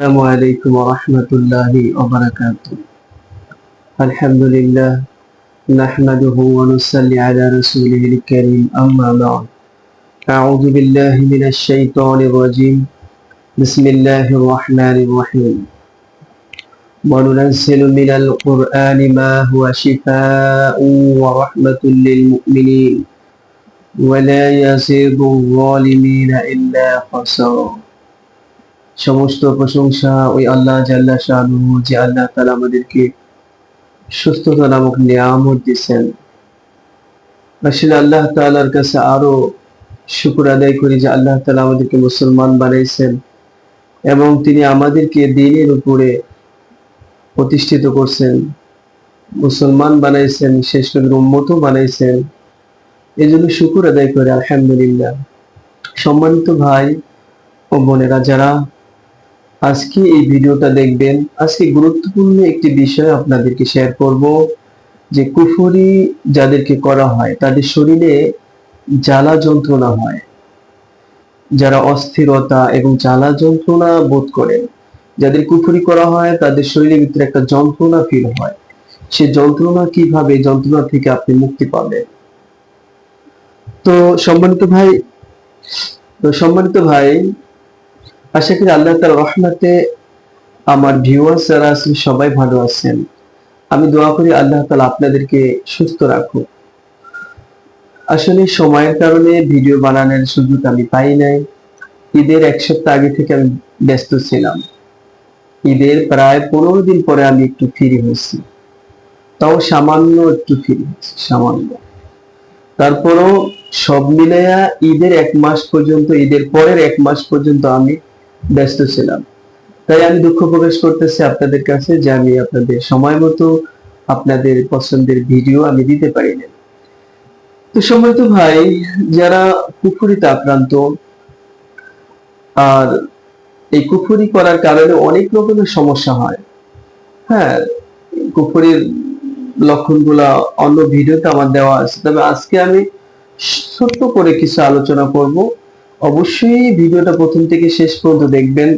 السلام عليكم ورحمة الله وبركاته. الحمد لله نحمده ونصلي على رسوله الكريم أما بعد. أعوذ بالله من الشيطان الرجيم. بسم الله الرحمن الرحيم. وننزل من القرآن ما هو شفاء ورحمة للمؤمنين. ولا يزيد الظالمين إلا خسارا সমস্ত প্রশংসা ওই আল্লাহ জাল্লা শাহু যে আল্লাহ তালা আমাদেরকে সুস্থতা নামক নিয়ামত দিচ্ছেন আসলে আল্লাহ তালার কাছে আরও শুকুর আদায় করি যে আল্লাহ তালা আমাদেরকে মুসলমান বানাইছেন এবং তিনি আমাদেরকে দিনের উপরে প্রতিষ্ঠিত করছেন। মুসলমান বানাইছেন, শেষ নবীর উম্মতও বানাইছেন। এই জন্য শুকুর আদায় করে, আলহামদুলিল্লাহ। সম্মানিত ভাই ও বোনেরা, যারা আজকে এই ভিডিওটা দেখবেন। আজকে গুরুত্বপূর্ণ একটি বিষয় আপনাদেরকে শেয়ার করব, যে কুফরি যাদেরকে করা হয়, তাদের শরীরে জ্বালা যন্ত্রণা হয়। যারা অস্থিরতা এবং জ্বালা যন্ত্রণা বোধ করেন, যাদের কুফরি করা হয়, তাদের শরীরের ভিতরে একটা যন্ত্রণা ফিল হয়। সে যন্ত্রণা কীভাবে যন্ত্রণা থেকে আপনি মুক্তি পাবেন? তো সম্মানিত ভাই, তো সম্মানিত ভাই আশা করি আল্লাহ তার রহমতে আমার ভিউয়ার্স যারা আছেন, সবাই ভালো আছেন। আমি দোয়া করি আল্লাহ তালা আপনাদেরকে সুস্থ রাখুক। আসলে সময়ের কারণে ভিডিও বানানোর সুযোগ আমি পাই নাই। ঈদের এক সপ্তাহ আগে থেকে আমি ব্যস্ত ছিলাম। ঈদের প্রায় পনেরো দিন পরে আমি একটু ফ্রি হয়েছি। তাও সামান্য একটু ফ্রি সামান্য। তারপরও সব মিলাইয়া ঈদের এক মাস পর্যন্ত, ঈদের পরের এক মাস পর্যন্ত আমি ব্যস্ত ছিলাম। তাই আমি দুঃখ প্রকাশ করতেছি আপনাদের কাছে যে আমি আপনাদের সময় মতো আপনাদের পছন্দের ভিডিও আমি দিতে পারি না তো সময় তো ভাই, যারা কুফুরিতে আক্রান্ত, আর এই কুফুরি করার কারণে অনেক রকমের সমস্যা হয়। হ্যাঁ কুফুরির লক্ষণগুলা অন্য ভিডিওতে আমার দেওয়া আছে। তবে আজকে আমি ছোট্ট করে কিছু আলোচনা করব। অবশ্যই ভিডিওটা প্রথম থেকে শেষ পর্যন্ত দেখবেন।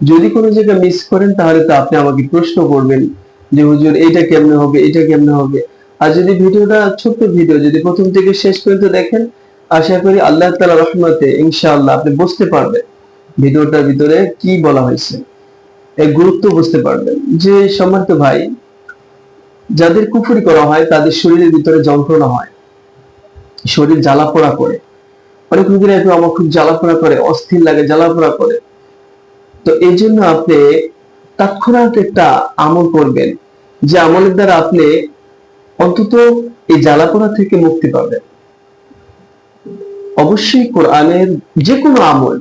যদি কোনো জায়গায় মিস করেন, তাহলে তো আপনি আমাকে প্রশ্ন করবেন যে, হুজুর এটা কেমনে হবে? এটা কেমনে হবে? আর যদি ভিডিওটা, ছোট্ট ভিডিও, যদি প্রথম থেকে শেষ পর্যন্ত দেখেন, আশা করি আল্লাহ তালা রহমতে ইনশাআল্লাহ আপনি বুঝতে পারবেন ভিডিওটার ভিতরে কি বলা হয়েছে। এর গুরুত্ব বুঝতে পারবেন। যে সম্মানিত ভাই, যাদের কুফুরি করা হয়, তাদের শরীরের ভিতরে যন্ত্রণা হয়, শরীর জ্বালা পোড়া করে। অনেক রোগীরা একটু আমার খুব জ্বালাপোড়া করে, অস্থির লাগে, জ্বালাপোড়া করে। তো এই জন্য আপনি তৎক্ষণাৎ একটা আমল করবেন, যে আমলের দ্বারা আপনি অন্তত এই জ্বালাপোড়া থেকে মুক্তি পাবেন। অবশ্যই কোরআনের যে কোনো আমল,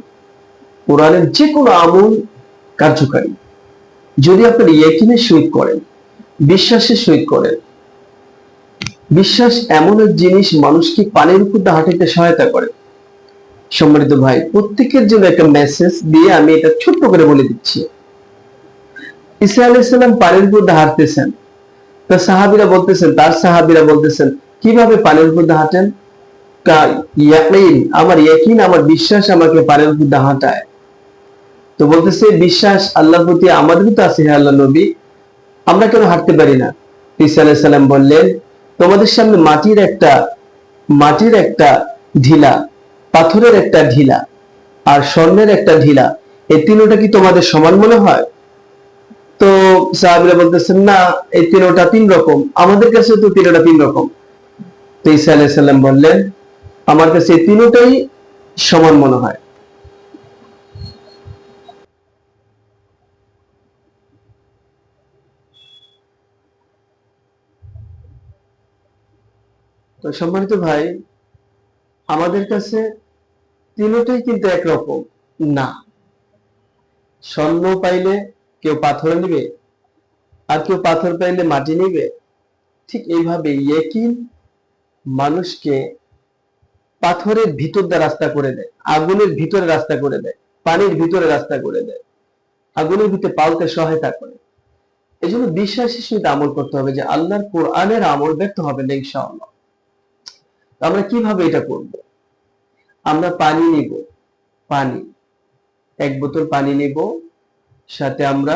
কোরআনের যে কোনো আমল কার্যকারী। যদি আপনি ইয়েকিনে সহিত করেন, বিশ্বাসে সহিত করেন, বিশ্বাস এমন এক জিনিস মানুষকে পানির উপর হাঁটাইতে সহায়তা করে। সম্মানিত ভাই, প্রত্যেকের জন্য একটা মেসেজ দিয়ে আমি এটা ছোট্ট করে বলে দিচ্ছি। ইসা আলাইসাল্লাম পানির উপর হাঁটতেছেন। তার সাহাবিরা বলতেছেন, তার সাহাবিরা বলতেছেন, কীভাবে পানির উপর হাঁটেন? আমার ইয়াকিন, আমার বিশ্বাস আমাকে পানির উপর হাঁটায়। তো বলতেছে, বিশ্বাস আল্লাহর প্রতি আমাদেরও তো আছে, হে আল্লাহ নবী। আমরা কেন হাঁটতে পারি না? ঈসা আলাইসাল্লাম বললেন, তোমাদের সামনে মাটির একটা মাটির একটা ঢিলা পাথরের একটা ঢিলা আর স্বর্ণের একটা ঢিলা, এই তিনোটা কি তোমাদের সমান মনে হয়? তো সাহাবিরা বলতেছেন, না, এই তিনোটা তিন রকম। আমাদের কাছে তো তিনোটা তিন রকম। তো ঈসা আলাইসাল্লাম বললেন, আমার কাছে এই তিনোটাই সমান মনে হয়। সম্মানিত ভাই, আমাদের কাছে তিনটাই কিন্তু একরকম। না। স্বর্ণ পাইলে কেউ পাথর নিবে, আর কেউ পাথর পাইলে মাটি নিবে। ঠিক এইভাবে ইয়েকিন মানুষকে পাথরের ভিতর দিয়ে রাস্তা করে দেয়, আগুনের ভিতরে রাস্তা করে দেয়, পানির ভিতরে রাস্তা করে দেয়। আগুনের ভিতরে পালতে সহায়তা করে। এই জন্য বিশ্বাসের সহিত আমল করতে হবে যে আল্লাহর কোরআনের আমল ব্যক্ত হবে না, ইনশাআল্লাহ। আমরা কীভাবে এটা করব? আমরা পানি নিব, পানি। এক বোতল পানি নিব, সাথে আমরা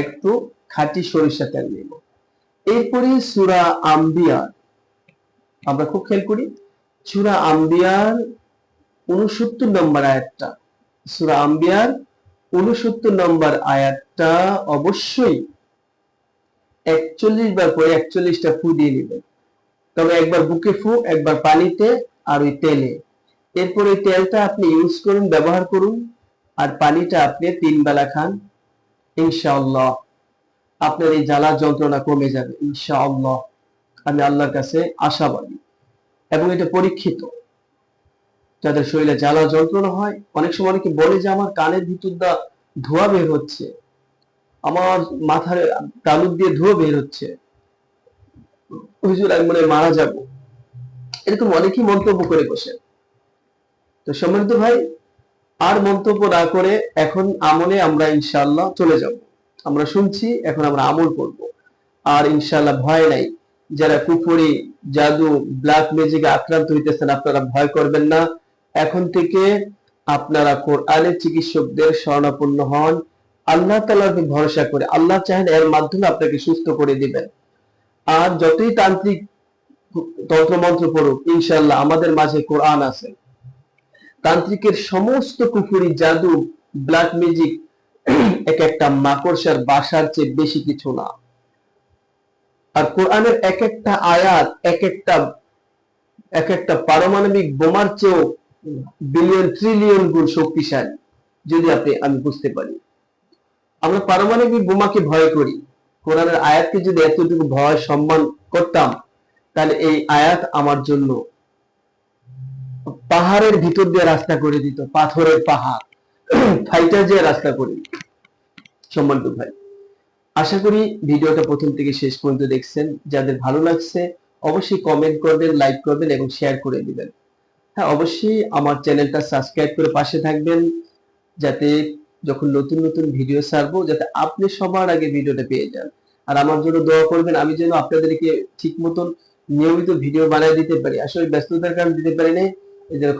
একটু খাঁটি সরিষা তেল নেব। এরপরে সুরা আম্বিয়ার, আমরা খুব খেয়াল করি, সুরা আম্বিয়ার উনসত্তর নম্বর আয়াতটা। সুরা আম্বিয়ার উনসত্তর নম্বর আয়াতটা অবশ্যই একচল্লিশ বার করে একচল্লিশটা ফু দিয়ে নেবেন। তবে একবার বুকে ফু, একবার পানিতে আর ওই তেলে। এরপর ওই তেলটা আপনি ইউজ করুন, ব্যবহার করুন, আর পানিটা আপনি তিন বেলা খান। ইনশাআল্লাহ আপনার এই জ্বালা যন্ত্রণা কমে যাবে, ইনশাআল্লাহ। আমি আল্লাহর কাছে আশাবাদী। এবং এটা পরীক্ষিত। যাদের শরীরে জ্বালা যন্ত্রণা হয়, অনেক সময় অনেকে বলে যে আমার কানের ভিতর দা ধোয়া বের হচ্ছে, আমার মাথার তালুক দিয়ে ধোয়া বের হচ্ছে। হুজুর, আমি মারা যাব। এরকম অনেকেই মন্তব্য করে বসে তো সম্মানিত ভাই, আর মন্তব্য না করে এখন আমলে আমরা ইনশাআল্লাহ চলে যাব। আমরা শুনছি, এখন আমরা আমল করব। আর ইনশাআল্লাহ ভয় নাই। যারা কুফরি, জাদু ব্ল্যাক ম্যাজিকে আক্রান্ত হইতেছেন, আপনারা ভয় করবেন না। এখন থেকে আপনারা কোরআনের চিকিৎসকদের শরণাপন্ন হন। আল্লাহ তাআলাকে ভরসা করে, আল্লাহ চাহেন এর মাধ্যমে আপনাকে সুস্থ করে দিবেন। আর যতই তান্ত্রিক তন্ত্রমন্ত্র পড়ুক ইনশাল্লাহ আমাদের মাঝে কোরআন আছে। তান্ত্রিকের সমস্ত কুফুরি জাদু ব্ল্যাক ম্যাজিক এক একটা মাকড়সার বাসার চেয়ে বেশি কিছু না। আর কোরআনের এক একটা আয়াত, এক একটা এক একটা পারমাণবিক বোমার চেয়েও বিলিয়ন ট্রিলিয়ন গুণ শক্তিশালী, যদি আপনি, আমি বুঝতে পারি। আমরা পারমাণবিক বোমাকে ভয় করি। কোরআনের আয়াতকে যদি এতটুকু ভয়, সম্মান করতাম, তাহলে এই আয়াত আমার জন্য পাহাড়ের ভিতর দিয়ে রাস্তা করে দিত, পাথরের পাহাড়। ফাইটা যে রাস্তা করে সম্মানিত ভাই। আশা করি ভিডিওটা প্রথম থেকে শেষ পর্যন্ত দেখছেন। যাদের ভালো লাগছে, অবশ্যই কমেন্ট করবেন লাইক করবেন এবং শেয়ার করে দিবেন। হ্যাঁ অবশ্যই আমার চ্যানেলটা সাবস্ক্রাইব করে পাশে থাকবেন, যাতে যখন নতুন নতুন ভিডিও ছাড়বো, যাতে আপনি সবার আগে ভিডিওটা পেয়ে যান। আর আমার জন্য দোয়া করবেন, আমি যেন আপনাদেরকে ঠিক মতন নিয়মিত ভিডিও বানায় দিতে পারি। আসলে ব্যস্ততার কারণে দিতে পারি নাই। এই জন্য